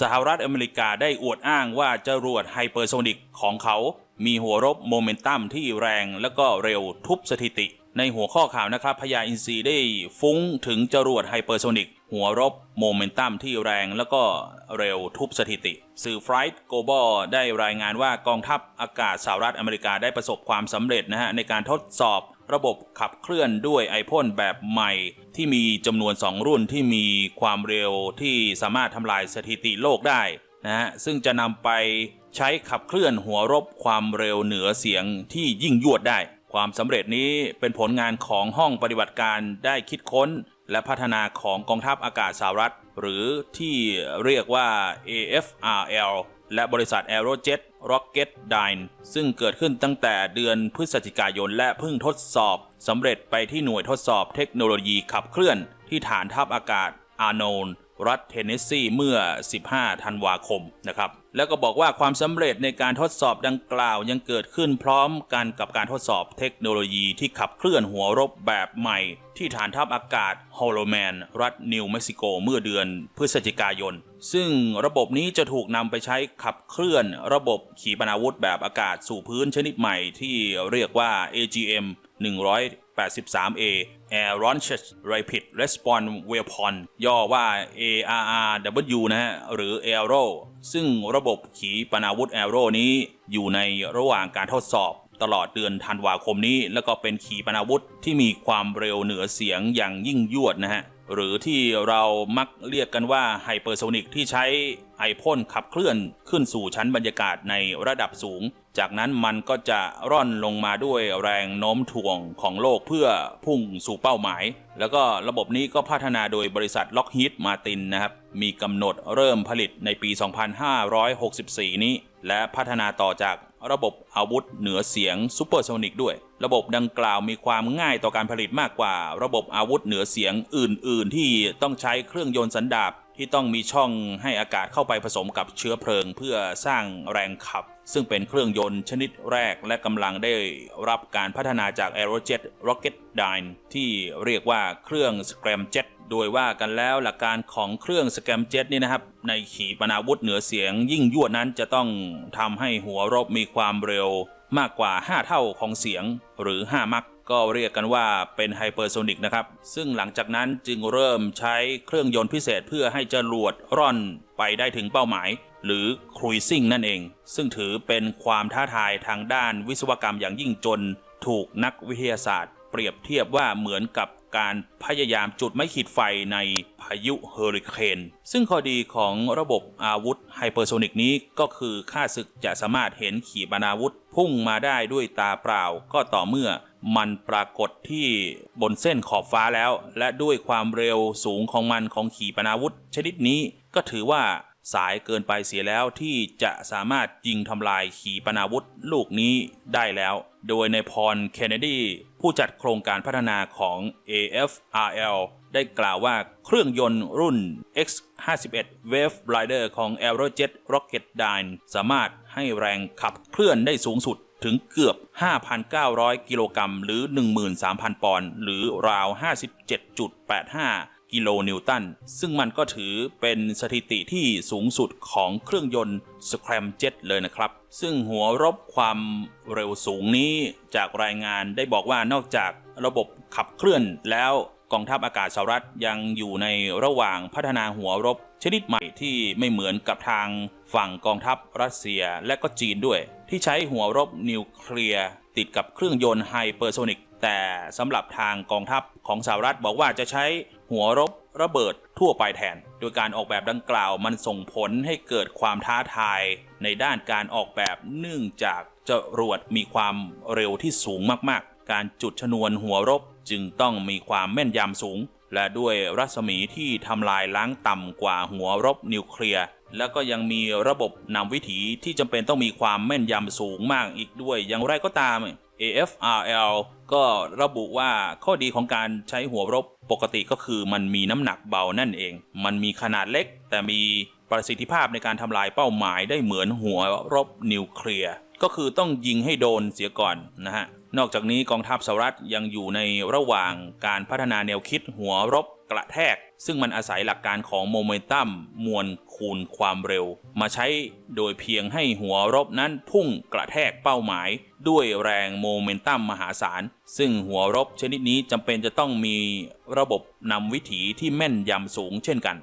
สหรัฐอเมริกาได้อวดอ้างว่าจรวดไฮเปอร์โซนิกของเขา มีหัวรบโมเมนตัมที่แรงและก็เร็วทุบสถิติ ในหัวข้อข่าวนะครับพญาอินทรีได้ฟุ้งถึงจรวดไฮเปอร์โซนิกหัวรบโมเมนตัมที่แรงแล้วก็เร็วทุบสถิติ สื่อ Flight Global ได้รายงานว่ากองทัพอากาศสหรัฐอเมริกาได้ประสบความสำเร็จนะฮะในการทดสอบ ระบบขับเคลื่อนด้วยไอพ่นแบบใหม่ ที่มีจำนวน 2 รุ่นที่มีความเร็วที่สามารถทำลายสถิติโลกได้นะฮะซึ่งจะนำไปใช้ขับเคลื่อนหัวรบความเร็วเหนือเสียงที่ยิ่งยวดได้ ความสำเร็จนี้เป็นผลงานของห้องปฏิบัติการได้คิดค้น และพัฒนาของกองทัพอากาศสหรัฐ หรือที่เรียกว่า AFRL และบริษัท Aerojet Rocketdyne ซึ่งเกิดขึ้นตั้งแต่เดือนพฤศจิกายนและเพิ่งทดสอบสำเร็จไปที่หน่วยทดสอบเทคโนโลยีขับเคลื่อนที่ฐานทัพอากาศอาร์โนนรัฐเทนเนสซีเมื่อ 15 ธันวาคมนะครับ แล้วก็บอกว่าความสำเร็จในการทดสอบดังกล่าวยังเกิดขึ้นพร้อมกันกับการทดสอบเทคโนโลยีที่ขับเคลื่อนหัวรบแบบใหม่ ที่ฐานทัพอากาศฮอลโลแมน รัฐนิวเม็กซิโกเมื่อเดือนพฤศจิกายน ซึ่งระบบนี้จะถูกนำไปใช้ขับเคลื่อนระบบขีปนาวุธแบบอากาศสู่พื้นชนิดใหม่ที่เรียกว่า AGM 100 83A Air Launches Rapid Response Weapon ย่อว่า ARRW นะฮะ หรือ Aero ซึ่งระบบขีปนาวุธ Aero นี้อยู่ในระหว่างการทดสอบตลอดเดือนธันวาคมนี้ แล้วก็เป็นขีปนาวุธที่มีความเร็วเหนือเสียงอย่างยิ่งยวดนะฮะ หรือที่เรามักเรียกกันว่าไฮเปอร์โซนิกที่ใช้ไอพ่นขับเคลื่อนขึ้นสู่ชั้นบรรยากาศในระดับสูง จากนั้นมันก็จะร่อนลงมาด้วยแรงโน้มถ่วงของโลกเพื่อพุ่งสู่เป้าหมาย แล้วก็ระบบนี้ก็พัฒนาโดยบริษัทล็อกฮีดมาตินนะครับ มีกำหนดเริ่มผลิตในปี 2564 นี้ และพัฒนาต่อจากระบบอาวุธเหนือเสียงซูเปอร์โซนิกด้วย ระบบดังกล่าวมีความง่ายต่อการผลิตมากกว่า ระบบอาวุธเหนือเสียงอื่น ๆ ที่ต้องใช้เครื่องยนต์สันดาป ที่ต้องมีช่องให้อากาศเข้าไปผสมกับเชื้อเพลิง เพื่อสร้างแรงขับ ซึ่งเป็นเครื่องยนต์ชนิดแรกและกำลังได้รับการพัฒนาจาก Aerojet Rocketdyne ที่เรียกว่าเครื่อง Scramjet โดยว่ากันแล้วหลักการของเครื่อง Scramjet นี่นะครับ ในขีปนาวุธเหนือเสียงยิ่งยวดนั้นจะต้องทำให้หัวรบมีความเร็วมากกว่า 5 เท่าของเสียงหรือ 5 มัก ก็เรียกกันว่าเป็นไฮเปอร์โซนิกนะครับ ซึ่งหลังจากนั้นจึงเริ่มใช้เครื่องยนต์พิเศษเพื่อให้จรวดร่อนไปได้ถึงเป้าหมาย หรือครูซิ่งนั่นเอง ซึ่งถือเป็นความท้าทายทางด้านวิศวกรรมอย่างยิ่งจน ถูกนักวิทยาศาสตร์ เปรียบเทียบว่าเหมือนกับการพยายามจุดไม้ขีดไฟในพายุเฮอริเคน ซึ่งข้อดีของระบบอาวุธไฮเปอร์โซนิกนี้ก็คือค่าศึกจะสามารถเห็นขีปนาวุธ พุ่งมาได้ด้วยตาเปล่าก็ต่อเมื่อ มันปรากฏที่บนเส้นขอบฟ้าแล้ว และด้วยความเร็วสูงของมันของขีปนาวุธ ชนิดนี้ก็ถือว่าสายเกินไปเสียแล้วที่จะสามารถยิงทำลายขีปนาวุธลูกนี้ได้แล้ว โดยในพรเคนเนดี ผู้จัดโครงการพัฒนาของ AFRL ได้กล่าวว่าเครื่องยนต์รุ่น X51 Wave Rider ของ Aerojet Rocketdyne สามารถให้แรงขับเคลื่อนได้สูงสุด ถึงเกือบ 5,900 กิโลกรัมหรือ 13,000 ปอนด์หรือราว 57.85 กิโลนิวตัน ซึ่งมันก็ถือเป็นสถิติที่สูงสุดของเครื่องยนต์ Scramjet เลยนะครับ ซึ่งหัวรบความเร็วสูงนี้จากรายงานได้บอกว่านอกจากระบบขับเคลื่อนแล้ว กองทัพอากาศสหรัฐยังอยู่ในระหว่างพัฒนาหัวรบชนิดใหม่ที่ไม่เหมือนกับทางฝั่งกองทัพรัสเซียและก็จีนด้วย ที่ใช้หัวรบนิวเคลียร์ติดกับเครื่องยนต์ไฮเปอร์โซนิกแต่สำหรับทางกองทัพของสหรัฐบอกว่าจะใช้หัวรบระเบิดทั่วไปแทน โดยการออกแบบดังกล่าวมันส่งผลให้เกิดความท้าทายในด้านการออกแบบเนื่องจากจรวดมีความเร็วที่สูงมากๆ การจุดชนวนหัวรบจึงต้องมีความแม่นยำสูง และด้วยรัศมีที่ทำลายล้างต่ำกว่าหัวรบนิวเคลียร์แล้วก็ยังมีระบบนำวิถีที่จำเป็นต้องมีความแม่นยำสูงมากอีกด้วย อย่างไรก็ตาม AFRL ก็ระบุว่าข้อดีของการใช้หัวรบปกติก็คือมันมีน้ำหนักเบานั่นเอง มันมีขนาดเล็ก แต่มีประสิทธิภาพในการทำลายเป้าหมายได้เหมือนหัวรบนิวเคลียร์ ก็คือต้องยิงให้โดนเสียก่อนนะฮะ นอกจากนี้กองทัพสหรัฐยังอยู่ในระหว่างการพัฒนาแนวคิดหัวรบกระแทก ซึ่งมันอาศัยหลักการของโมเมนตัมมวลคูณความเร็ว มาใช้โดยเพียงให้หัวรบนั้นพุ่งกระแทกเป้าหมาย ด้วยแรงโมเมนตัมมหาศาล ซึ่งหัวรบชนิดนี้จำเป็นจะต้องมีระบบนำวิถีที่แม่นยำสูงเช่นกัน